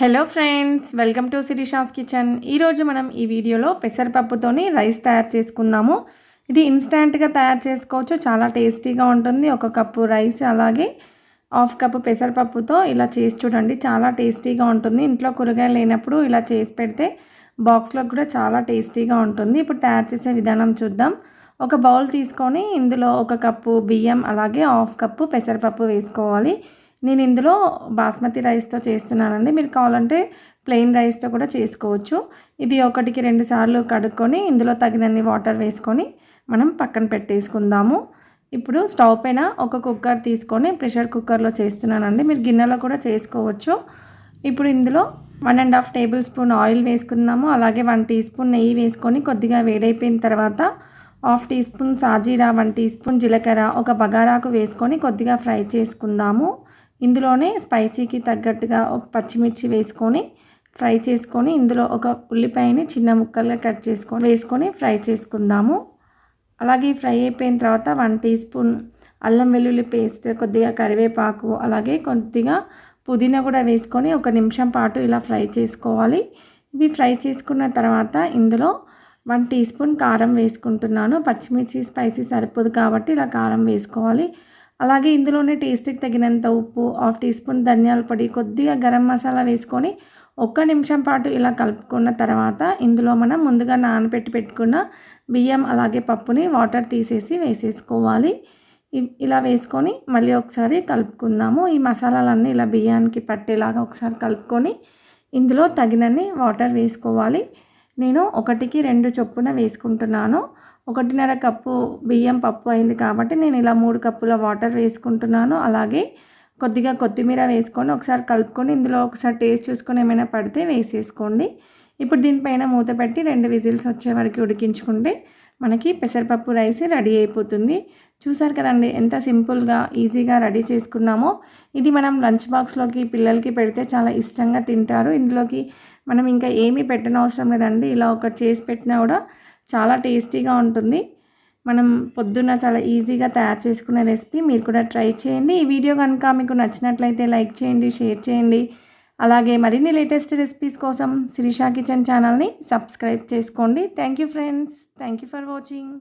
Hello friends welcome to Shirisha's kitchen ఈరోజు మనం ఈ వీడియోలో పెసరపప్పుతోని రైస్ తయారు చేసుకుందాము. ఇది ఇన్స్టాంట్గా తయారు చేసుకోవచ్చు. చాలా టేస్టీగా ఉంటుంది. ఒక కప్పు రైస్ అలాగే హాఫ్ కప్పు పెసరపప్పుతో ఇలా చేసి చూడండి. చాలా టేస్టీగా ఉంటుంది. ఇంట్లో కూరగాయలు లేనప్పుడు ఇలా చేసి పెడితే బాక్స్లో కూడా చాలా టేస్టీగా ఉంటుంది. ఇప్పుడు తయారు చేసే విధానం చూద్దాం. ఒక బౌల్ తీసుకొని ఇందులో ఒక కప్పు బియ్యం అలాగే హాఫ్ కప్పు పెసరపప్పు వేసుకోవాలి. నేను ఇందులో బాస్మతి రైస్తో చేస్తున్నానండి. మీరు కావాలంటే ప్లెయిన్ రైస్తో కూడా చేసుకోవచ్చు. ఇది ఒకటికి రెండు సార్లు కడుక్కొని ఇందులో తగినన్ని వాటర్ వేసుకొని మనం పక్కన పెట్టేసుకుందాము. ఇప్పుడు స్టవ్ పైన ఒక కుక్కర్ తీసుకొని ప్రెషర్ కుక్కర్లో చేస్తున్నానండి. మీరు గిన్నెలో కూడా చేసుకోవచ్చు. ఇప్పుడు ఇందులో one and half tablespoon oil వేసుకుందాము. అలాగే వన్ టీ స్పూన్ నెయ్యి వేసుకొని కొద్దిగా వేడైపోయిన తర్వాత హాఫ్ టీ స్పూన్ సాజీరా వన్ టీ స్పూన్ జీలకర్ర ఒక బగారాకు వేసుకొని కొద్దిగా ఫ్రై చేసుకుందాము. ఇందులోనే స్పైసీకి తగ్గట్టుగా ఒక పచ్చిమిర్చి వేసుకొని ఫ్రై చేసుకొని ఇందులో ఒక ఉల్లిపాయని చిన్న ముక్కలుగా కట్ చేసుకొని వేసుకొని ఫ్రై చేసుకుందాము. అలాగే ఫ్రై అయిపోయిన తర్వాత వన్ టీ స్పూన్ అల్లం వెల్లుల్లి పేస్ట్ కొద్దిగా కరివేపాకు అలాగే కొద్దిగా పుదీనా కూడా వేసుకొని ఒక నిమిషం పాటు ఇలా ఫ్రై చేసుకోవాలి. ఇవి ఫ్రై చేసుకున్న తర్వాత ఇందులో వన్ టీ స్పూన్ కారం వేసుకుంటున్నాను. పచ్చిమిర్చి స్పైసీ సరిపోదు కాబట్టి ఇలా కారం వేసుకోవాలి. అలాగే ఇందులోనే టేస్ట్కి తగినంత ఉప్పు హాఫ్ టీ స్పూన్ ధనియాల పొడి కొద్దిగా గరం మసాలా వేసుకొని ఒక్క నిమిషం పాటు ఇలా కలుపుకున్న తర్వాత ఇందులో మనం ముందుగా నానబెట్టి పెట్టుకున్న బియ్యం అలాగే పప్పుని వాటర్ తీసేసి వేసేసుకోవాలి. ఇలా వేసుకొని మళ్ళీ ఒకసారి కలుపుకుందాము. ఈ మసాలాలన్నీ ఇలా బియ్యానికి పట్టేలాగా ఒకసారి కలుపుకొని ఇందులో తగినన్ని వాటర్ వేసుకోవాలి. నేను ఒకటికి రెండు చొప్పున వేసుకుంటున్నాను. ఒకటిన్నర కప్పు బియ్యం పప్పు అయింది కాబట్టి నేను ఇలా మూడు కప్పుల వాటర్ వేసుకుంటున్నాను. అలాగే కొద్దిగా కొత్తిమీర వేసుకొని ఒకసారి కలుపుకొని ఇందులో ఒకసారి టేస్ట్ చూసుకొని ఏమైనా పడితే వేసేసుకోండి. ఇప్పుడు దీనిపైన మూత పెట్టి రెండు విజిల్స్ వచ్చే వరకు ఉడికించుకుంటే మనకి పెసరపప్పు రైస్ రెడీ అయిపోతుంది. చూసారు కదండి ఎంత సింపుల్గా ఈజీగా రెడీ చేసుకున్నామో. ఇది మనం లంచ్ బాక్స్లోకి పిల్లలకి పెడితే చాలా ఇష్టంగా తింటారు. ఇందులోకి మనం ఇంకా ఏమీ పెట్టనవసరం లేదండి. ఇలా ఒకటి చేసి పెట్టినా కూడా చాలా టేస్టీగా ఉంటుంది. మనం పొద్దున్న చాలా ఈజీగా తయారు చేసుకునే రెసిపీ మీరు కూడా ట్రై చేయండి. ఈ వీడియో కనుక మీకు నచ్చినట్లయితే లైక్ చేయండి షేర్ చేయండి. అలాగే మరిన్ని లేటెస్ట్ రెసిపీస్ కోసం శిరీషా కిచెన్ ఛానల్ని సబ్స్క్రైబ్ చేసుకోండి. Thank you friends. Thank you for watching.